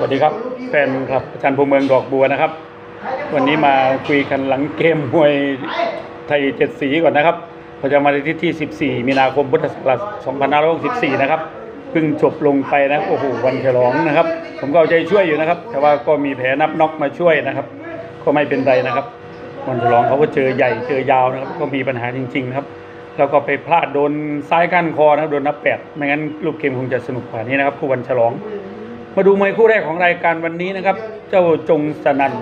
สวัสดีครับแฟนครับอาจารย์ภูเมืองดอกบัวนะครับ วันนี้มาคุยกันหลังเกมมวยไทยเจ็ดสีก่อนนะครับประจำวันอาทิตย์ที่ 14 มีนาคมพุทธศักราช2564 นะครับเพิ่งจบลงไปนะโอ้โหวันฉลองนะครับ ผมก็เอาใจช่วยอยู่นะครับ แต่ว่าก็มีแผลนับน็อกมาช่วยนะครับ ก็ไม่เป็นไรนะครับ วันฉลองเขาก็เจอใหญ่เจอยาวนะครับ ก็มีปัญหาจริงๆนะครับ แล้วก็ไปพลาดโดนซ้ายก้านคอนะครับโดนนับแปดไม่งั้นลูกเกมคงจะสนุกกว่านี้นะครับคู่วันฉลอง มาดูมวยคู่แรกของรายการวันนี้นะครับ เจ้าจงสนัน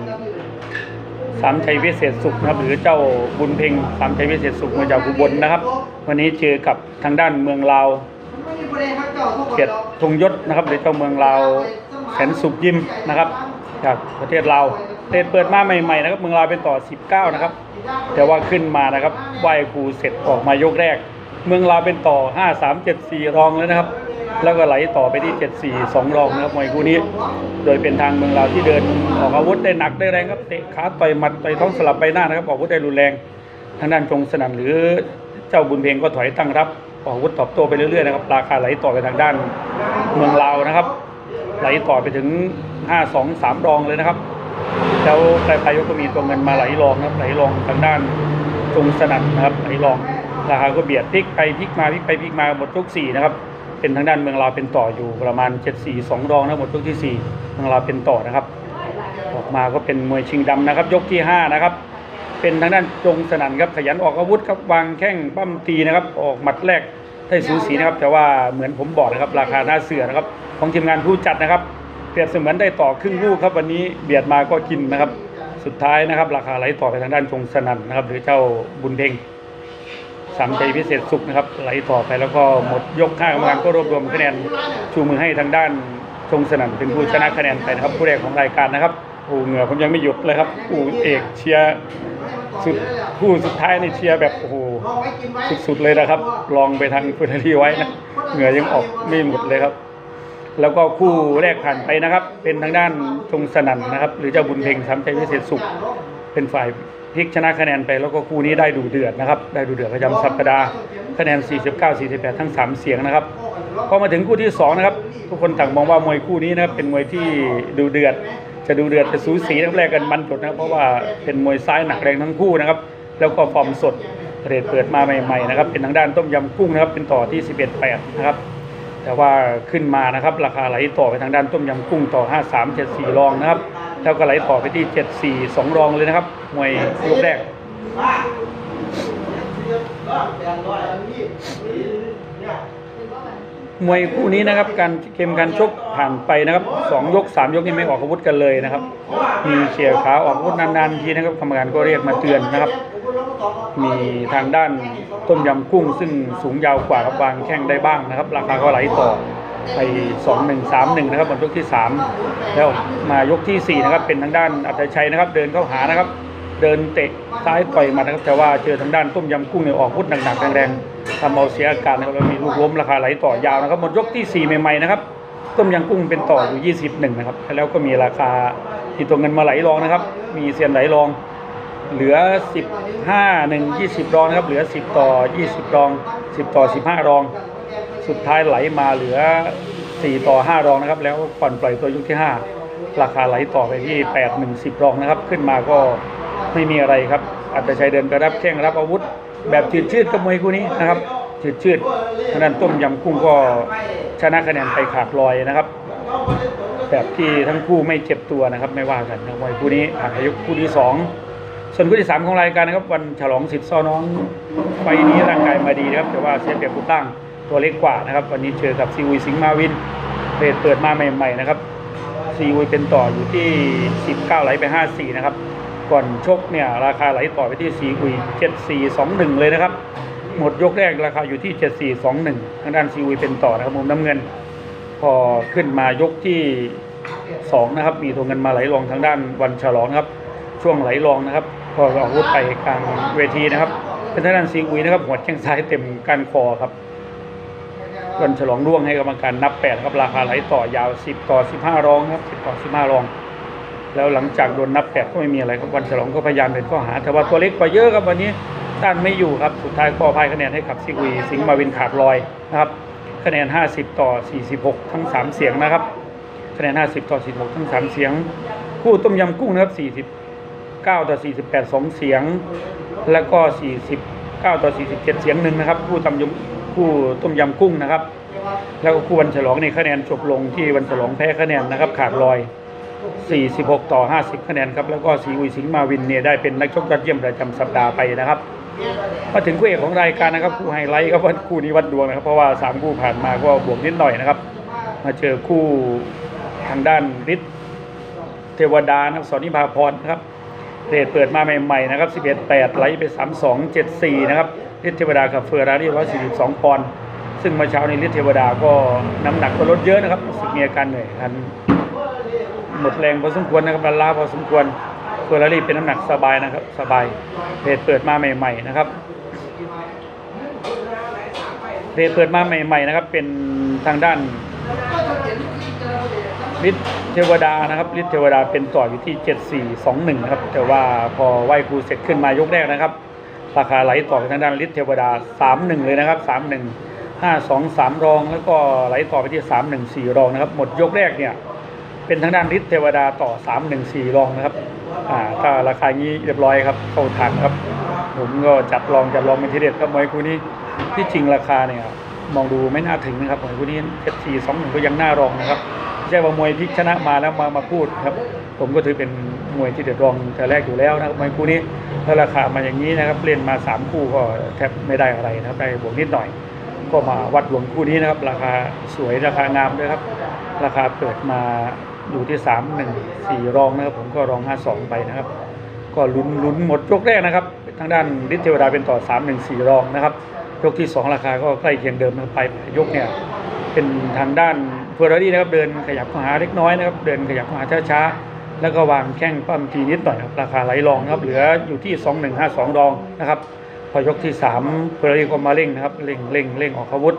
สามชัยวิเศษสุขนะครับ หรือเจ้าบุญเพ็งสามชัยวิเศษสุขมาจากอุบลนะครับ วันนี้เจอกับทางด้านเมืองลาวเกียรติธงยศนะครับหรือเจ้าเมืองลาวแสนสุขยิมนะครับจากประเทศลาวเตะเปิดมาใหม่ๆนะครับเมืองลาวเป็นต่อ 19 นะครับ แต่ว่าขึ้นมานะครับไหวครูเสร็จออกมายกแรก เมืองลาวเป็นต่อ 5 3 7 4 รองแล้วนะครับ แล้วก็ไหลต่อไปที่ 7 4 2 รองนะครับมวยคู่นี้ โดยเป็นทางเมืองลาวที่เดินออกอาวุธได้หนักได้แรงครับเตะขาต่อยหมัดต่อยท้องสลับใบหน้านะครับออกอาวุธได้รุนแรง ทางด้านจงสนั่นหรือเจ้าบุญเพลงก็ถอยตั้งรับออกอาวุธตอบโต้ไปเรื่อยๆนะครับราคาไหลต่อไปทางด้านเมืองลาวนะครับ ไหลต่อไปถึง 5 2 3 รองเลยนะครับ แล้วปลายปลายยกก็มีตัวเงินมาไหลรองนะครับไหลรองทางด้านจงสนั่นนะครับไหลรองราคาก็เบียดพลิกไปพลิกมาพลิกไปพลิกมาหมดทุกสี่นะครับ เป็นทางด้านเมืองลาวเป็นต่ออยู่ประมาณ7 4 2รองนะหมดทุกที่สี่เมืองลาวเป็นต่อนะครับ ออกมาก็เป็นมวยชิงดำนะครับ ยกที่ห้านะครับ เป็นทางด้านจงสนั่นครับขยันออกอาวุธครับวางแข้งปั้มตีนะครับ ออกหมัดแรกได้สูสีนะครับ แต่ว่าเหมือนผมบอกนะครับ ราคาหน้าเสือนะครับ ของทีมงานผู้จัดนะครับเปรียบเสมือนได้ต่อครึ่งลูกครับวันนี้เบียดมาก็กินนะครับ สุดท้ายนะครับ ราคาไหลต่อไปทางด้านจงสนั่นนะครับ หรือเจ้าบุญเพ็ง สามใจพิเศษสุขนะครับไหลต่อไปแล้วก็หมดยกห้ากรรมการก็รวบรวมคะแนนชูมือให้ทางด้านจงสนั่นเป็นผู้ชนะคะแนนไปนะครับผู้แรกของรายการนะครับโอ้เหงื่อผมยังไม่หยุดเลยครับผู้เอกเชียร์สุดผู้สุดท้ายในเชียร์แบบโอ้โหสุดๆเลยนะครับ ลองไปทางคุณทีไว้นะเหงื่อยังออกไม่หมดเลยครับ แล้วก็คู่แรกผ่านไปนะครับ เป็นทางด้านจงสนั่นนะครับ หรือเจ้าบุญเพ็งสามชัยวิเศษสุขเป็นฝ่าย พลิกชนะคะแนนไปแล้วก็คู่นี้ได้ดูเดือดนะครับ ได้ดูเดือดประจำสัปดาห์คะแนน 49 48 ทั้ง 3 เสียงนะครับพอมาถึงคู่ที่2นะครับทุกคนต่างมองว่ามวยคู่นี้นะครับเป็นมวยที่ดูเดือด จะดูเดือดจะสูสีทั้งแรกกันมันจดนะเพราะว่าเป็นมวยซ้ายหนักแรงทั้งคู่นะครับแล้วก็ฟอร์มสดเรทเปิดมาใหม่ๆนะครับเป็นทางด้านต้มยำกุ้งนะครับเป็นต่อที่ 11 8 นะครับแต่ว่าขึ้นมานะครับราคาไหลต่อไปทางด้านต้มยำกุ้งต่อ 5 3 7 4รองนะครับ แล้วก็ไหลต่อไปที่ 7 4 2 รองเลยนะครับมวยยกแรกมวยคู่นี้นะครับการเกมการชกผ่านไปนะครับสองยกสามยกนี่ไม่ออกอาวุธกันเลยนะครับ มีเขี่ยขาออกอาวุธนานๆทีนะครับกรรมการก็เรียกมาเตือนนะครับ มีทางด้านต้มยำกุ้งซึ่งสูงยาวกว่าครับวางแข้งได้บ้างนะครับ ราคาก็ไหลต่อ ไป 2 1 3 1 นะครับบนยกที่ 3 แล้วมายกทีสี่ 4 นะครับ เป็นทางด้านอัตชัยนะครับ เดินเข้าหานะครับ เดินเตะซ้ายต่อยหมัดนะครับ แต่ว่าเจอทางด้านต้มยำกุ้งเนี่ยออกพุทหนักๆแรงๆทำเอาเสียอาการนะครับแล้วมีลูกล้มราคาไหลต่อยาวนะครับหมดยกที่ 4 ใหม่ๆนะครับต้มยำกุ้งเป็นต่ออยู่ 21 นะครับ แล้วก็มีราคาที่ตัวเงินมาไหลรองนะครับ มีเซียนไหลรอง เหลือ 15 1 20 รองนะครับ เหลือ 10 ต่อ 20 รอง 10 ต่อ 15 รอง สุดท้ายไหลมาเหลือ 4 ต่อ 5 รองนะครับ แล้วก่อนปล่อยตัวยกที่ 5 ราคาไหลต่อไปที่ 8 1 10 รองนะครับ ขึ้นมาก็ไม่มีอะไรครับอัตชัยเดินไปรับแข้งรับอาวุธ แบบชืดชืดกับมวยคู่นี้นะครับชืดชืดทางด้านต้มยำกุ้งก็ชนะคะแนนไปขาดลอยนะครับ แบบที่ทั้งคู่ไม่เจ็บตัวนะครับ ไม่ว่ากันนะมวยคู่นี้ผ่านอายุคู่ที่สองส่วนคู่ที่สามของรายการนะครับ วันฉลองสิทธิ์ซ้อน้องไฟนี้ร่างกายมาดีนะครับ แต่ว่าเสียเปรียบรูปร่าง ตัวเล็กกว่านะครับ วันนี้เจอกับซีอุยสิงห์มาวินเรทเปิดมาใหม่ๆนะครับซีอุยเป็นต่ออยู่ที่ 19 ไหลไป 54 นะครับ ก่อนชกเนี่ยราคาไหลต่อไปที่ซีอุย 7421 เลยนะครับ หมดยกแรกราคาอยู่ที่ 7421 ทางด้านซีอุยเป็นต่อนะครับมุมน้ำเงิน พอขึ้นมายกที่สองนะครับ มีตัวเงินมาไหลรองทางด้านวันฉลองครับ ช่วงไหลรองนะครับ พอออาวุธไปกลางเวทีนะครับเป็นทางด้านซีอุยนะครับหัวแข้งซ้ายเต็มก้านคอครับ วันฉลองร่วงให้กรรมการนับแปดครับราคาไหลต่อยาว10ต่อ15รองครับ10ต่อ15รอง แล้วหลังจากโดนนับแปดก็ไม่มีอะไรครับวันฉลองก็พยายามเป็นข้อหา แต่ว่าตัวเล็กกว่าเยอะครับวันนี้ต้านไม่อยู่ครับสุดท้ายก็พ่ายคะแนนให้กับซีอุยสิงห์มาวินขาดลอยนะครับคะแนน 50 ต่อ 46 ทั้ง 3 เสียงนะครับ คะแนน 50 ต่อ 46 ทั้ง 3 เสียง คู่ต้มยำกุ้งนะครับ 49 ต่อ 48 2 เสียง แล้วก็ 49 ต่อ 47 เสียงหนึ่งนะครับ คู่ต้มยำ คู่ต้มยำกุ้งนะครับ แล้วก็คู่วันฉลองในคะแนนจบลงที่วันฉลองแพ้คะแนนนะครับ ขาดลอย 46 ต่อ 50 คะแนนครับ แล้วก็สีอุยสิงห์มาวินเนี่ยได้เป็นนักชกยอดเยี่ยมประจำสัปดาห์ไปนะครับมาถึงคู่เอกของรายการนะครับคู่ไฮไลท์ครับว่าคู่นี้วัดดวงนะครับ เพราะว่าสามคู่ผ่านมาก็บวกนิดหน่อยนะครับ มาเจอคู่ทางด้านฤทธิ์เทวดานะครับสอนนิพาพรนะครับ เรทเปิดมาใหม่ๆนะครับ11 8ไหลไป 32 74 นะครับฤทธิ์เทวดากับเฟอร์รารี่142 ปอนด์ซึ่งเมื่อเช้านี้ฤทธิ์เทวดาก็น้ำหนักก็ลดเยอะนะครับสึกมีอาการเหนื่อยันหมดแรงพอสมควรนะครับบรรลาพอสมควรเฟอร์รารี่เป็นน้ำหนักสบายนะครับสบายเพจเปิดมาใหม่ ๆ นะครับเพจเปิดมาใหม่ ๆ นะครับ เป็นทางด้านฤทธิ์เทวดานะครับฤทธิ์เทวดาเป็นต่ออยู่ที่ 7421 นะครับ แต่ว่าพอไหวครูเสร็จขึ้นมายกแรกนะครับ ราคาไหลต่อไปทางด้านฤทธิ์เทวดา 31 เลยนะครับ 31 52 3 รอง แล้วก็ไหลต่อไปที่ 314 รองนะครับ หมดยกแรกเนี่ย เป็นทางด้านฤทธิ์เทวดาต่อ 314 รองนะครับอ่าถ้าราคานี้เรียบร้อยครับเข้าทางครับ ผมก็จัดลองจัดลองเป็นทีเด็ดครับมวยคู่นี้ที่จริงราคาเนี่ยมองดูไม่น่าถึงนะครับมวยคู่นี้เพชรสี่สองหนึ่งก็ยังน่ารองนะครับ ไม่ใช่ว่ามวยพลิกชนะมาแล้วมามาพูดครับ ผมก็ถือเป็นมวยที่เด็ดร้องแต่แรกอยู่แล้วนะครับมวยคู่นี้ถ้าราคามาอย่างนี้นะครับเล่นมาสามคู่ก็แทบไม่ได้อะไรนะครับได้บวกนิดหน่อย ก็มาวัดหลวงคู่นี้นะครับ ราคาสวยราคางามด้วยครับ ราคาเปิดมาอยู่ที่สามหนึ่งสี่รองนะครับ ผมก็รองห้าสองไปนะครับ ก็ลุ้นลุ้นหมดยกแรกนะครับ ทางด้านฤทธิ์เทวดาเป็นต่อสามหนึ่งสี่รองนะครับยกที่สองราคาก็ใกล้เคียงเดิมนะไปยกเนี่ย เป็นทางด้านเฟอร์รารี่นะครับเดินขยับขาหาเล็กน้อยนะครับเดินขยับขาช้าๆแล้วก็วางแข้งปั้มทีนิดหน่อยครับราคาไหลรองนะครับเหลืออยู่ที่สองหนึ่งห้าสองรองนะครับพอยกที่สามเฟอร์รารี่ก็มาเร่งนะครับเร่งเร่งเร่งออกอาวุธ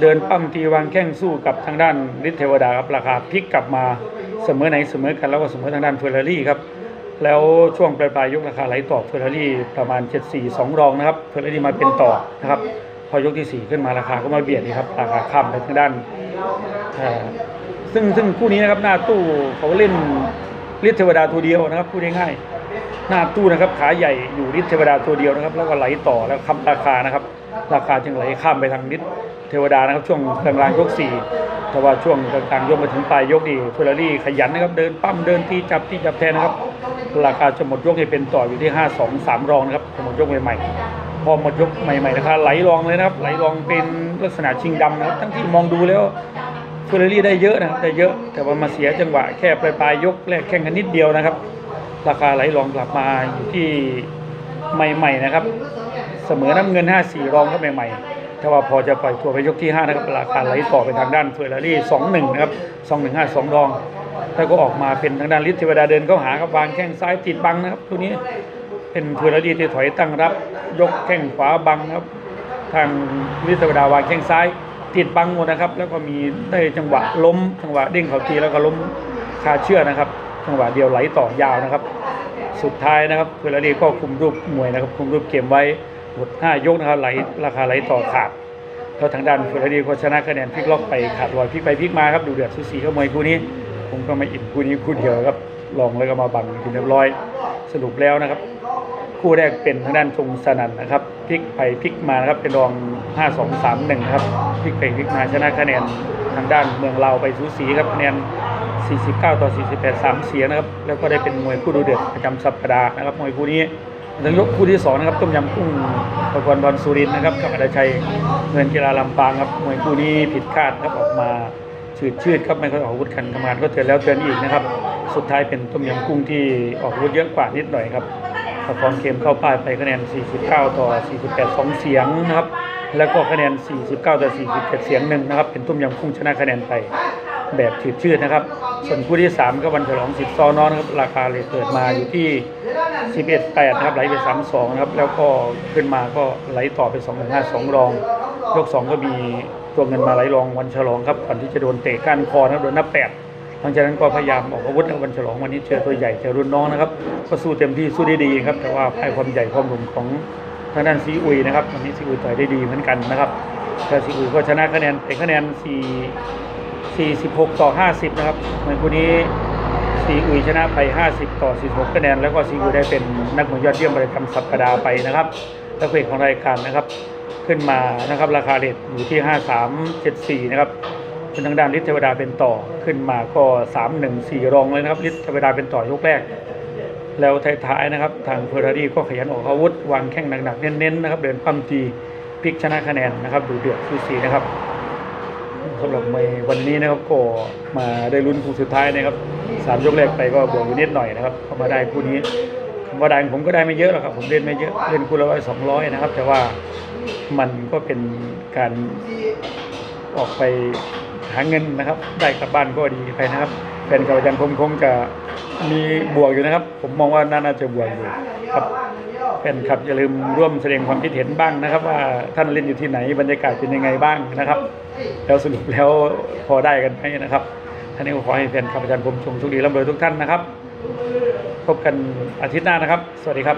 เดินปั้มทีวางแข้งสู้กับทางด้านฤทธิ์เทวดาครับราคาพลิกกลับมาเสมอไหนเสมอกันแล้วก็เสมอทางด้านเฟอร์รารี่ครับแล้วช่วงปลายปลายยกราคาไหลต่อเฟอร์รารี่ประมาณ 74 2 รองนะครับเฟอร์รารี่มาเป็นต่อนะครับ พอยกที่ 4 ขึ้นมาราคาก็มาเบียดนี่ครับราคาข้ามไปทางด้านซึ่งซึ่งคู่นี้นะครับหน้าตู้เขาเล่นฤทธิ์เทวดาตัวเดียวนะครับพูดง่ายๆหน้าตู้นะครับขาใหญ่อยู่ฤทธิ์เทวดาตัวเดียวนะครับ แล้วก็ไหลต่อแล้วค้ำราคานะครับ ราคาจึงไหลข้ามไปทางฤทธิ์เทวดานะครับช่วงกลางๆยกสี่แต่ว่าช่วงกลางๆยกมาถึงปลายยกนี่เฟอร์รารี่ขยันนะครับเดินปั้มเดินที่จับที่จับแทนนะครับ ราคาจะหมดยกให้เป็นต่ออยู่ที่ 5 2 3 รองนะครับจะหมดยกใหม่ๆ พอหมดยกใหม่ๆนะครับไหลรองเลยนะครับ ไหลรองเป็นลักษณะชิงดำนะครับ ทั้งที่มองดูแล้วเฟอร์รารี่ได้เยอะนะครับได้เยอะแต่ว่ามาเสียจังหวะแค่ปลายปลายๆยกแรกแข่งกันนิดเดียวนะครับ ราคาไหลรองกลับมาอยู่ที่ใหม่ๆนะครับ เสมอน้ำเงิน 5 4 รองครับใหม่ๆถ้าว่าพอจะปล่อยตัวไปยกที่ 5 นะครับ ราคาไหลต่อไปทางด้านเฟอร์รารี่ 2-1 นะครับ 2-1 5 2 รอง แล้วก็ออกมาเป็นทางด้านฤทธิ์เทวดาเดินเข้าหาครับวางแข้งซ้ายติดบังนะครับตัวนี้เป็นเฟอร์รารี่ที่ถอยตั้งรับ ยกแข้งขวาบังครับ ทางฤทธิ์เทวดาวางแข้งซ้ายติดบังหมดนะครับ แล้วก็มีได้จังหวะล้มจังหวะเด้งเข่าทีแล้วก็ล้มคาเชื่อนะครับ จังหวะเดียวไหลต่อยาวนะครับ สุดท้ายนะครับเฟอร์รารี่ก็คุมรูปมวยนะครับ คุมรูปเกมไว้หมด5ยกนะครับไหลราคาไหลต่อขาดแล้วทางด้านเฟอร์รารี่ก็ชนะคะแนนพลิกล็อกไปขาดลอยพลิกไปพลิกมาครับดูเดือดสุสีกับมวยคู่นี้ผมก็ไม่อิ่มคู่นี้คู่เดียวครับลองแล้วก็มาบังกินเรียบร้อยสรุปแล้วนะครับ คู่แรกเป็นทางด้านทงสนันนะครับพลิกไปพลิกมานะครับเป็นรอง 5 2 3 1ครับพลิกไปพลิกมาชนะคะแนนทางด้านเมืองเราวไปสูสีครับคะแนน 49 ต่อ 48 3 เสียนะครับแล้วก็ได้เป็นมวยคู่ดูเดือดประจำสัปดาห์นะครับมวยคู่นี้ถึงยกคู่ที่สองนะครับต้มยำกุ้งประกรณ์บอลสุรินนะครับกับอดชัยเงินกีฬาลำปางครับมวยคู่นี้ผิดคาดครับออกมาชืดชืดครับไม่ค่อยออกอาวุธขันทำงานก็เตือนแล้วเตือนอีกนะครับ สุดท้ายเป็นต้มยำกุ้งที่ออกอาวุธเยอะกว่านิดหน่อยครับ ประกอบเกมเข้าป้ายไปคะแนน 49 ต่อ 48 2 เสียงนะครับ แล้วก็คะแนน 49 ต่อ 47 เสียงหนึ่งนะครับ เป็นตุ้มยำกุ้งชนะคะแนนไปแบบชืดชืดนะครับ ส่วนคู่ที่ 3 ก็วันฉลองสิทธิ์ซอนอนครับ ราคาเลยเปิดมาอยู่ที่ 11 8นะครับไหลไป 32 นะครับ แล้วก็ขึ้นมาก็ไหลต่อไป 2 5 2 รอง ยก 2 ก็มีตัวเงินมาไหลรองวันฉลองครับก่อนที่จะโดนเตะก้านคอนะครับโดนนับแปด หลังจากนั้นก็พยายามออกอาวุธในวันฉลองวันนี้เจอตัวใหญ่เจอรุ่นน้องนะครับก็สู้เต็มที่สู้ได้ดีครับ แต่ว่าให้ความใหญ่ความหนุ่มของทางด้านซีอุยนะครับวันนี้ซีอุยต่อยได้ดีเหมือนกันนะครับแต่ซีอุยก็ชนะคะแนนเป็นคะแนน 4 46 ต่อ 50 นะครับเหมือนคู่นี้ซีอุยชนะไป 50 ต่อ 46 คะแนน แล้วก็ซีอุยได้เป็นนักมวยยอดเยี่ยมประจำสัปดาห์ไปนะครับแล้วเพจของรายการนะครับ ขึ้นมานะครับราคาเรทอยู่ที่ 5374 นะครับ เป็นทางด้านฤทธิ์เทวดาเป็นต่อขึ้นมาก็314รองเลยนะครับฤทธิ์เทวดาเป็นต่อยกแรก แล้วท้ายๆนะครับ ทางเฟอร์รารี่ก็ขยันออกอาวุธ วางแข้งหนักๆเน้นๆนะครับ เดินปั้มตีพลิกชนะคะแนนนะครับดูเดือดสูสีนะครับสำหรับมวยวันนี้นะครับก็มาได้ลุ้นคู่สุดท้ายนะครับสามยกแรกไปก็บวกอยู่นิดหน่อยนะครับเข้ามาได้คู่นี้คำว่าได้ผมก็ได้ไม่เยอะหรอกครับผมเล่นไม่เยอะเล่นคู่ละร้อยสองร้อยนะครับ แต่ว่ามันก็เป็นการออกไป หาเงินนะครับ ได้กลับบ้านก็ดีไปนะครับแฟนก่าอาจันผมคงจะมีบวกอยู่นะครับ ผมมองว่าน่าจะบวกอยู่ครับแฟนคลับอย่าลืมร่วมแสดงความคิดเห็นบ้างนะครับ ว่าท่านเล่นอยู่ที่ไหนบรรยากาศเป็นยังไงบ้างนะครับ แล้วสรุปแล้วพอได้กันไหมนะครับท่านนี้ขอให้แฟนคลับอาจารย์ผมชงโชคดีร่ำรวยทุกท่านนะครับ พบกันอาทิตย์หน้านะครับ สวัสดีครับ